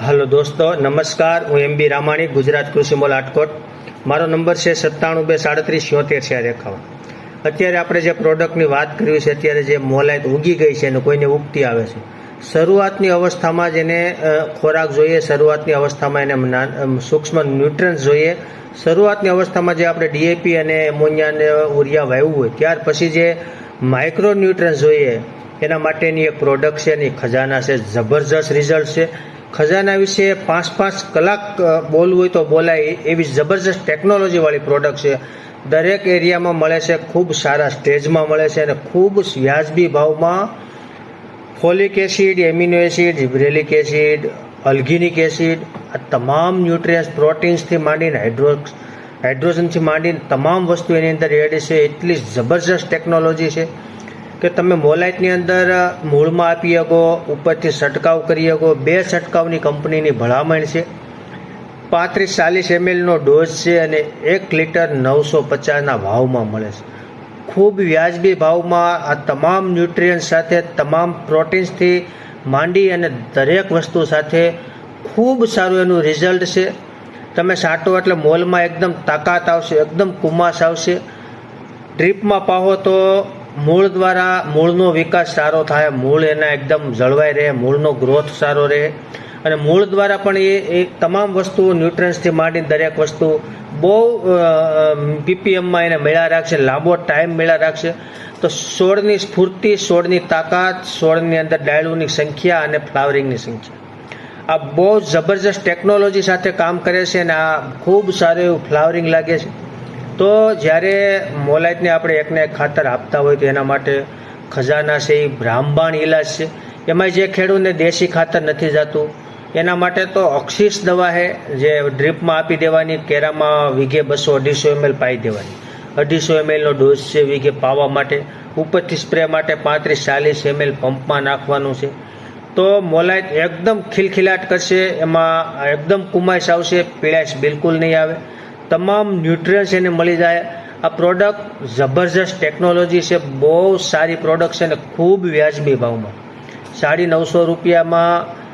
હાલો દોસ્તો, નમસ્કાર. હું એમ બી રામાણી, ગુજરાત કૃષિમોલ આટકોટ મારો નંબર છે સત્તાણું બે સાડત્રીસ છોતેર ચાર એકાવન અત્યારે આપણે જે પ્રોડક્ટની વાત કરવી છે, અત્યારે જે મોલાયત ઉગી ગઈ છે અને કોઈને ઉગતી આવે છે. શરૂઆતની અવસ્થામાં જ એને ખોરાક જોઈએ, શરૂઆતની અવસ્થામાં એને સૂક્ષ્મ ન્યુટ્રન્સ જોઈએ. શરૂઆતની અવસ્થામાં જે આપણે ડીએપી અને એમોનિયા અને ઉરિયા વાવ્યું હોય, ત્યાર પછી જે માઇક્રો ન્યુટ્રન્સ જોઈએ, એના માટેની એક પ્રોડક્ટ છે એની ખજાના છે. જબરજસ્ત રિઝલ્ટ છે. ખજાના વિશે પાંચ પાંચ કલાક બોલવું હોય તો બોલાય. એવી જબરજસ્ત ટેકનોલોજીવાળી પ્રોડક્ટ છે. દરેક એરિયામાં મળે છે, ખૂબ સારા સ્ટેજમાં મળે છે અને ખૂબ વ્યાજબી ભાવમાં folic acid amino acid gibberellic acid alginic acid આ તમામ ન્યુટ્રિયન્સ પ્રોટીન્સથી માંડીને હાઇડ્રો હાઇડ્રોજનથી માંડીને તમામ વસ્તુ એની અંદર એડ છે. એટલી જબરજસ્ત ટેકનોલોજી છે. કે તમે મોલાઇટની અંદર મૂળમાં આપી શકો, ઉપરથી છંટકાવ કરી શકો. બે છંટકાવની કંપનીની ભલામણ છે. પાંત્રીસ ચાલીસ એમએલનો ડોઝ છે અને એક લીટર નવસો પચાસના ભાવમાં મળે છે. ખૂબ વ્યાજબી ભાવમાં આ તમામ ન્યુટ્રિયન્સ સાથે, તમામ પ્રોટીન્સથી માંડી અને દરેક વસ્તુ સાથે ખૂબ સારું એનું રિઝલ્ટ છે. તમે સાટો એટલે મોલમાં એકદમ તાકાત આવશે, એકદમ કુમાસ આવશે. ડ્રીપમાં પાહો તો મૂળ દ્વારા મૂળનો વિકાસ સારો થાય, મૂળ એના એકદમ જળવાઈ રહે, મૂળનો ગ્રોથ સારો રહે. અને મૂળ દ્વારા પણ એ એ તમામ વસ્તુઓ ન્યુટ્રન્સથી માંડીને દરેક વસ્તુ બહુ પીપીએમમાં એને મેળા રાખશે, લાંબો ટાઈમ મેળા રાખશે. તો છોડની સ્ફૂર્તિ છોડની તાકાત છોડની અંદર ડાયલુની સંખ્યા અને ફ્લાવરિંગની સંખ્યા. આ બહુ જબરજસ્ત ટેકનોલોજી સાથે કામ કરે છે અને આ ખૂબ સારું એવું ફ્લાવરિંગ લાગે છે. તો જ્યારે મોલાઈટને આપણે એકને એક ખાતર આપતા હોય તો એના માટે ખજાના છે, એ બ્રાહ્મણ ઇલાજ છે. એમાં જે ખેડૂતને દેશી ખાતર નથી જતું, એના માટે તો ઓક્સિસ દવા છે જે ડ્રીપમાં આપી દેવાની, કેરામાં વીઘે બસો અઢીસો એમએલ પાઈ દેવાની. અઢીસો એમએલનો ડોઝ છે, વીઘે પાવા માટે. ઉપરથી સ્પ્રે માટે પાંત્રીસ ચાલીસ એમએલ પંપમાં નાખવાનું છે. તો મોલાઈટ એકદમ ખિલખિલાટ કરશે, એમાં એકદમ કુમાઈશ આવશે, પીળાશ બિલકુલ નહીં આવે. તમામ ન્યુટ્રિયન્સ એને મળી જાય. આ પ્રોડક્ટ જબરજસ્ત ટેકનોલોજી છે. બહુ સારી પ્રોડક્ટ છે અને ખૂબ વ્યાજબી ભાવમાં. સાડી નવસો રૂપિયામાં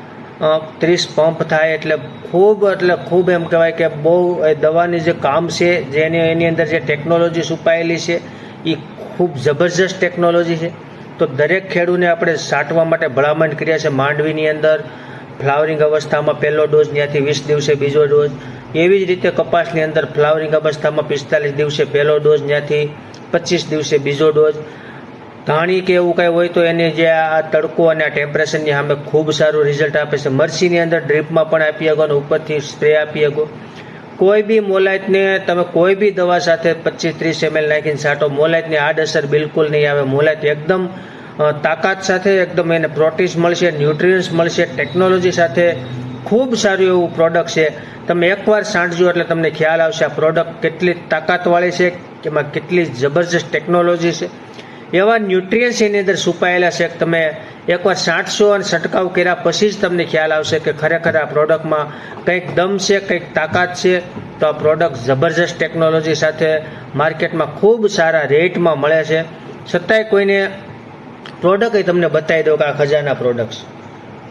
ત્રીસ પંપ થાય એટલે ખૂબ એટલે ખૂબ એમ કહેવાય કે બહુ એ દવાની જે કામ છે જેની એની અંદર જે ટેકનોલોજી છુપાયેલી છે એ ખૂબ જબરજસ્ત ટેકનોલોજી છે. તો દરેક ખેડૂને આપણે સાટવા માટે ભલામણ કર્યા છે માંડવીની અંદર. ફ્લાવરિંગ અવસ્થામાં પહેલો ડોઝ ત્યાંથી વીસ દિવસે બીજો ડોઝ એવી જ રીતે કપાસની અંદર ફ્લાવરિંગ અવસ્થામાં પિસ્તાલીસ દિવસે પહેલો ડોઝ, ત્યાંથી પચીસ દિવસે બીજો ડોઝ. ધાણી કે એવું કાંઈ હોય તો એને જે આ તડકો અને આ ટેમ્પરેચરની સામે ખૂબ સારું રિઝલ્ટ આપે છે. મરસીની અંદર ડ્રીપમાં પણ આપી શકો અને ઉપરથી સ્પ્રે આપી શકો. કોઈ બી મોલાઈટને તમે કોઈ બી દવા સાથે પચીસ ત્રીસ એમએલ નાખીને છાંટો મોલાઈટની આડઅસર બિલકુલ નહીં આવે. મોલાઈટ એકદમ તાકાત સાથે એકદમ એને પ્રોટીન્સ મળશે ન્યુટ્રિયન્સ મળશે, ટેકનોલોજી સાથે ખૂબ સારું એવું પ્રોડક્ટ છે. તમે એકવાર સાંઠજો એટલે તમને ખ્યાલ આવશે આ પ્રોડક્ટ કેટલી તાકાતવાળી છે એમાં કેટલી જબરજસ્ત ટેકનોલોજી છે. એવા ન્યુટ્રિયન્સ એની અંદર છુપાયેલા છે તમે એકવાર સાંઠશો અને છંટકાવ કર્યા પછી જ તમને ખ્યાલ આવશે કે ખરેખર આ પ્રોડક્ટમાં કંઈક દમ છે, કંઈક તાકાત છે. તો આ પ્રોડક્ટ જબરજસ્ત ટેકનોલોજી સાથે માર્કેટમાં ખૂબ સારા રેટમાં મળે છે. છતાંય કોઈને પ્રોડક્ટ એ તમને બતાવી દો કે આ ખજાના પ્રોડક્ટ્સ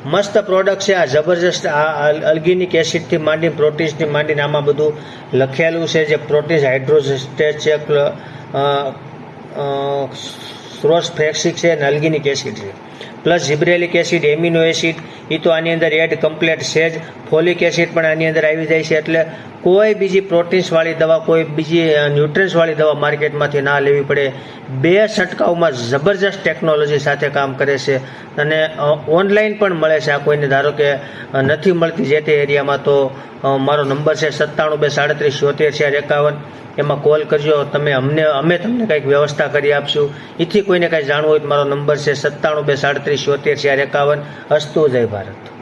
મસ્ત પ્રોડક્ટ છે. આ જબરજસ્ત આ અલ્ગિનિક એસિડથી માંડી પ્રોટીન્સથી માંડીને આમાં બધું લખેલું છે જે પ્રોટીન્સ હાઇડ્રોસ્ટેટ છે સ્રોસ ફ્રેક્સિક છે અને અલ્ગિનિક એસિડ છે. Plus gibberellic acid, amino acid એ તો આની અંદર એડ કમ્પ્લેટ છે જ. ફોલિક એસિડ પણ આની અંદર આવી જાય છે. એટલે કોઈ બીજી પ્રોટીન્સવાળી દવા, કોઈ બીજી ન્યુટ્રન્સવાળી દવા માર્કેટમાંથી ના લેવી પડે. બે છંટકાવમાં જબરજસ્ત ટેકનોલોજી સાથે કામ કરે છે. અને ઓનલાઈન પણ મળે છે આ કોઈને. ધારો કે નથી મળતી જે તે એરિયામાં તો મારો નંબર છે સત્તાણું બે સાડત્રીસ છોતેર ચાર એકાવન. એમાં કોલ કરજો. તમે અમને, અમે તમને કંઈક વ્યવસ્થા કરી આપશું. એથી કોઈને કાંઈ જાણવું હોય તો મારો નંબર છે સત્તાણું બે સાડત્રીસ છોતેર ચાર એકાવન અસ્તુ જય ભારત.